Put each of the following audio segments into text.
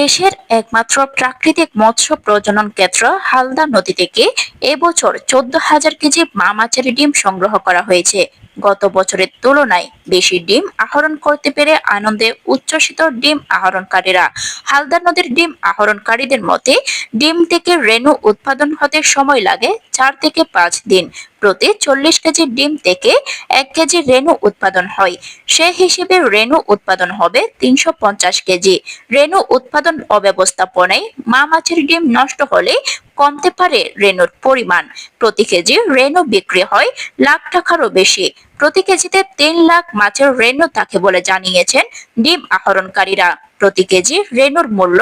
দেশের একমাত্র প্রাকৃতিক মৎস্য প্রজনন কেন্দ্র হালদা নদী থেকে এবছর চোদ্দ হাজার কেজি মা মাছের ডিম সংগ্রহ করা হয়েছে। গত বছরের তুলনায় বেশি ডিম আহরণ করতে পেরে আনন্দে উচ্ছ্বসিত ডিম আহরণকারীরা। হালদা নদীর ডিম আহরণকারীদের মতে, ডিম থেকে রেণু উৎপাদন হতে সময় লাগে চার থেকে পাঁচ দিন। প্রতি চল্লিশ কেজি ডিম থেকে এক কেজি রেণু উৎপাদন হয়। সে হিসেবে রেনু উৎপাদন হবে তিনশো পঞ্চাশ কেজি। রেনু উৎপাদন অব্যবস্থাপনায় মা মাছের ডিম নষ্ট হলে কমতে পারে রেনুর পরিমাণ। প্রতি কেজি রেনু বিক্রি হয় লাখ টাকারও বেশি। প্রতি কেজিতে তিন লাখ মাছের রেণু থাকে বলে জানিয়েছেন ডিম আহরণকারীরা। প্রতি কেজি রেণুর মূল্য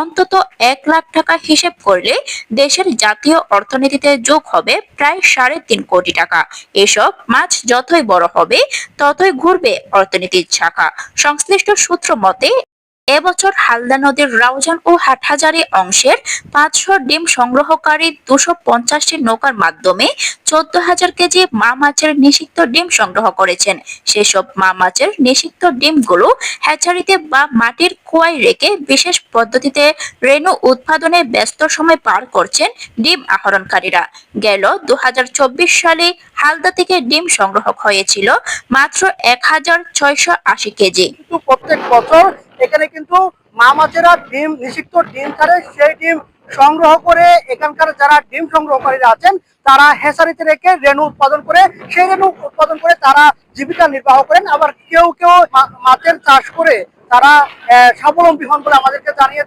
অন্তত এক লাখ টাকা হিসেব করলে দেশের জাতীয় অর্থনীতিতে যোগ হবে প্রায় সাড়ে তিন কোটি টাকা। এসব মাছ যতই বড় হবে, ততই ঘুরবে অর্থনীতির শাখা। সংশ্লিষ্ট সূত্র মতে এবছর হালদা নদীর রাউজান ও হাটহাজারি অংশের পাঁচশো ডিম সংগ্রহকারী দুশো পঞ্চাশটি নৌকার মাধ্যমে চোদ্দ হাজার কেজি মা মাছের নিষিক্ত ডিম সংগ্রহ করেছেন। সেসব মা মাছের নিষিক্ত ডিমগুলো হ্যাচারিতে বা মাটির কুয়ায় রেখে বিশেষ পদ্ধতিতে রেণু উৎপাদনে ব্যস্ত সময় পার করছেন ডিম আহরণকারীরা। গেল দু হাজার চব্বিশ সালে হালদা থেকে ডিম সংগ্রহ হয়েছিল মাত্র এক হাজার ছয়শো আশি কেজি। প্রত্যেক বছর এখানে কিন্তু মা মাছেরা ডিম, নিষিক্ত ডিম ছাড়ে সেই ডিম সংগ্রহ করে এখানকার যারা ডিম সংগ্রহকারীরা আছেন, তারা হেসারিতে রেখে রেণু উৎপাদন করে, সেই রেণু উৎপাদন করে তারা জীবিকা নির্বাহ করেন। আবার কেউ কেউ মাছের চাষ করে তারা স্বাবলম্বী হন বলে আমাদেরকে জানিয়ে